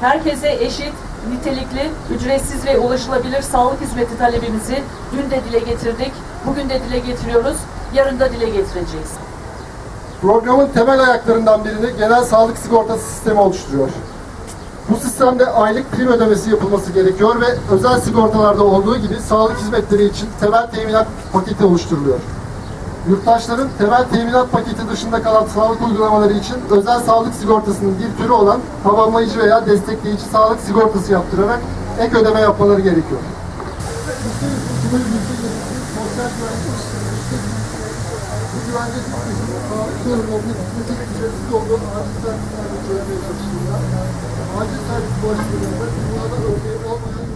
herkese eşit, nitelikli, ücretsiz ve ulaşılabilir sağlık hizmeti talebimizi dün de dile getirdik, bugün de dile getiriyoruz, yarın da dile getireceğiz. Programın temel ayaklarından birini genel sağlık sigortası sistemi oluşturuyor. Bu sistemde aylık prim ödemesi yapılması gerekiyor ve özel sigortalarda olduğu gibi sağlık hizmetleri için temel teminat paketi oluşturuluyor. Yurttaşların temel teminat paketi dışında kalan sağlık uygulamaları için özel sağlık sigortasının bir türü olan tamamlayıcı veya destekleyici sağlık sigortası yaptırarak ek ödeme yapmaları gerekiyor. Acil servis başvurularında bunlardan olmayan